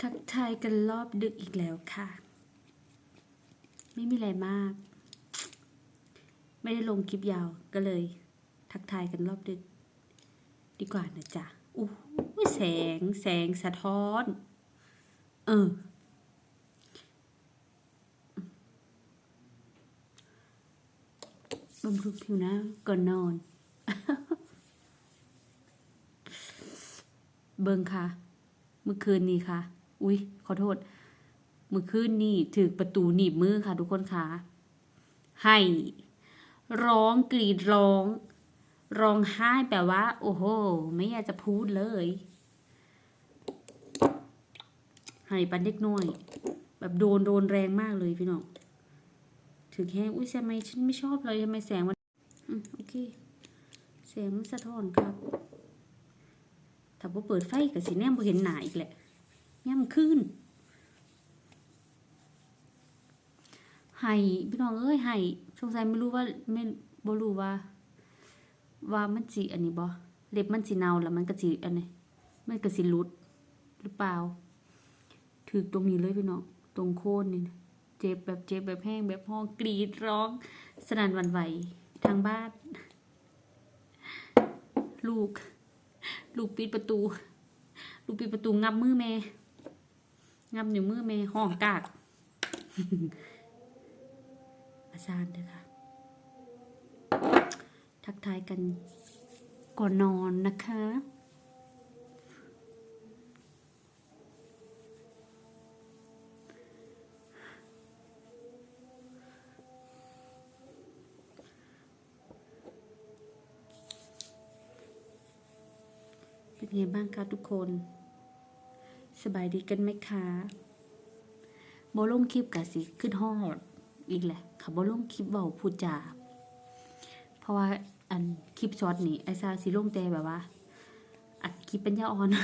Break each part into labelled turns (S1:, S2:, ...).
S1: ทักทายกันรอบดึกอีกแล้วค่ะ ไม่มีอะไรมาก ไม่ได้ลงคลิปยาวก็เลย ทักทายกันรอบดึก ดีกว่านะจ๊ะอู้แสงแสงสะท้อน เออ บำรุงผิวนะก่อนนอน เบิงค่ะ เมื่อคืนนี้ค่ะ อุ๊ย ขอโทษ มื่อคืนนี้ถือประตูหนีบมือค่ะทุกคนคะให้ ร้องกรีดร้อง ร้องไห้แบบว่า โอ้โห ไม่อยากจะพูดเลย ให้ปันเด็กน้อย แบบโดนโดนแรงมากเลยพี่น้องถึงแค่อุ้ยทำไมฉันไม่ชอบเลยทำไมแสงมันอโอเคแสงมันสะท้อนครับ ถ้าบ่เปิดไฟก็สิแนมบ่เห็นหน้าอีกแหละ ย่ำขึ้นให้พี่น้องเอ้ยให้สงสัยไม่รู้ว่าไม่บ่รู้ว่า ว่ามันสิอันนี้บ่เล็บมันสิเนาแล้วมันก็สิอันนี้มันก็สิหลุดหรือเปล่าถึกตรงนี้เลยพี่น้องตรงโคนนี่เจ็บแบบเจ็บแบบแห้งแบบห้องกรีดร้องสนั่นวันไหวทางบ้าน ลูก ลูกปิดประตู ลูกปิดประตูงับมือแม่ งับอยู่มือแม่ห้องกาก อาซานเถอค่ะ ทักทายกันก่อนนอนนะคะเป็นไงบ้างคะทุกคน สบายดีกันไหมคะโบลงคลิปกะสิขึ้นฮอดอีกแหละค่ะโบลงคลิปเบาพูดจาเพราะว่าอันคลิปช็อตนี่ไอซาสิลงแต่แบบว่า อัดคลิปปัญญาอ่อน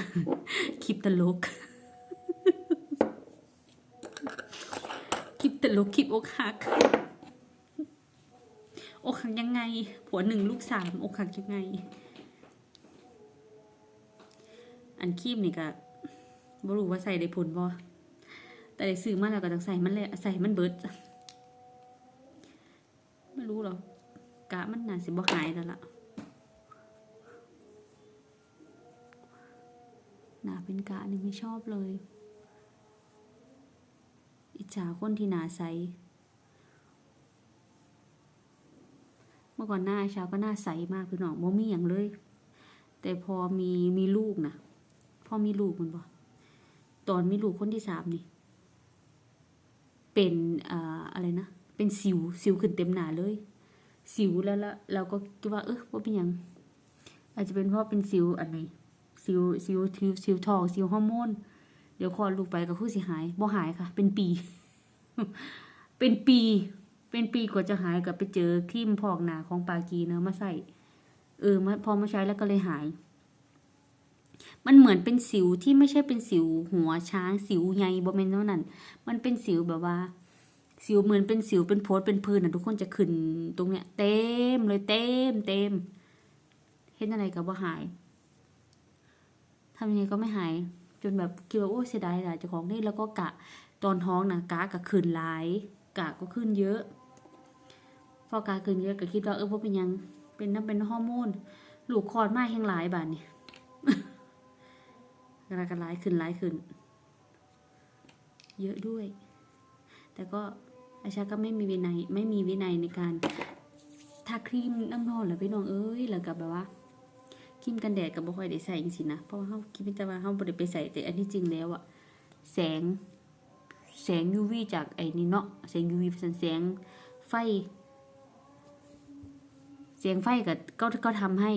S1: คลิปตลก คลิปตลกคลิปอกหักอกหักยังไง ผัวหนึ่งลูกสามอกหักยังไง อันคีบนี่ก็ บ่รู้ว่าใส่ได้ผลบ่แต่ได้ซื้อมาแล้วก็ต้องใส่มันเลยใส่มันเบิดไม่รู้หรอกกะมันน่าสิบ่หายแล้วล่ะหนาเป็นกะนี่ไม่ชอบเลย อิจฉาคนที่หนาใสเมื่อก่อนหน้าไอ้ชาก็หน้าใสมากพี่น้องบ่มีอย่างเลย แต่พอมีมีลูกนะพอมีลูกมันบ่ ตอนมีลูกคนที่สามนี่ เป็นอ่าอะไรนะ เป็นสิว สิวขึ้นเต็มหนาเลย สิวแล้วแล้วเราก็คิดว่า เออว่าเป็นยัง อาจจะเป็นเพราะเป็นสิวอันไหนสิวสิวสิวสิวทองสิวฮอร์โมน เดี๋ยวคลอดลูกไปก็คือสิหายบ่หายค่ะ เป็นปี เป็นปี เป็นปีกว่าจะหายกับไปเจอครีมพอกหนาของปากีเนอะมาใส่ เออมาพอมาใช้แล้วก็เลยหาย มันเหมือนเป็นสิวที่ไม่ใช่เป็นสิวหัวช้างสิวใหญ่บอมเมนเท่านั้น มันเป็นสิวแบบว่า สิวเหมือนเป็นสิวเป็นโพสเป็นพื้นนะทุกคนจะขึ้นตรงเนี้ย เต็มเลยเต็มเต็มเห็นอะไรก็บ่หายทำยังไงก็ไม่หาย จนแบบคิดว่าโอ้เสียดายหลายเจ้าของนี่แล้วก็กะตอนท้องนะกะก็ขึ้นหลายกะก็ขึ้นเยอะพอกาขึ้นเยอะก็คิดว่าเออว่าเป็นยังเป็นน้ำเป็นฮอร์โมนลูกคลอดมาแห่งหลายบาทเนี่ย กระกันหลายขึ้นหลายขึ้น เยอะด้วย แต่ก็อาชาก็ไม่มีวินัยไม่มีวินัยในการทาครีมน้ำนอนหรือพี่น้องเอ้ยแล้วกับแบบว่าครีมกันแดดกับบ่ค่อยได้ใส่จริงๆนะเพราะว่าเขาคิดแต่ว่าเขาบ่ได้ไปใส่แต่อันที่จริงแล้วอะแสงแสง UV จากไอ้นี่เนาะแสง UV เป็นแสงไฟเสียงไฟก็ก็ก็ทำให้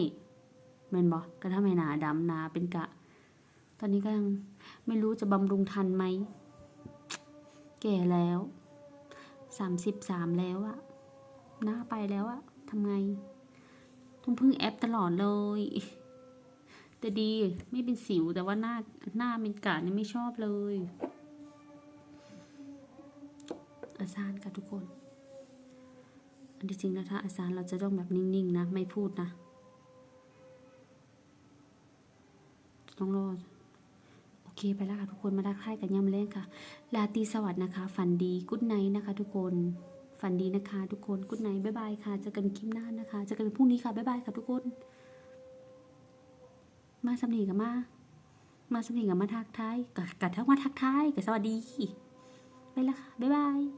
S1: แม่นบอกก็ทำให้หนาดำหนาเป็นกะ ตอนนี้ก็ยังไม่รู้จะบำรุงทันไหม แก่แล้วสามสิบสามแล้วอะหน้าไปแล้วอะทำไง ต้องพึ่งแอปตลอดเลย แต่ดีไม่เป็นสิวแต่ว่าหน้าหน้าเป็นกะนี่ไม่ชอบเลยอาซานค่ะทุกคน อันที่จริงแล้วถ้าอาจารย์เราจะต้องแบบนิ่งๆนะ ไม่พูดนะ ต้องรอดโอ เคเคไปแล้วค่ะทุกคนมาทักทายกันย่ำเล่งค่ะ ลาตีสวัสดิ์นะคะ ฝันดีกุ๊ดไนนะคะ ทุกคนฝันดีนะคะ ทุกคนกุ๊ดไนบ๊ายบายค่ะเจอกันคลิปหน้านะคะเจอกันพรุ่งนี้ค่ะบ๊ายบายค่ะทุกคน มาสำเนียงกับมา มาสำเนียงกับมาทักทายกับกับทักมาทักทายกับสวัสดีไปแล้วค่ะบ๊ายบาย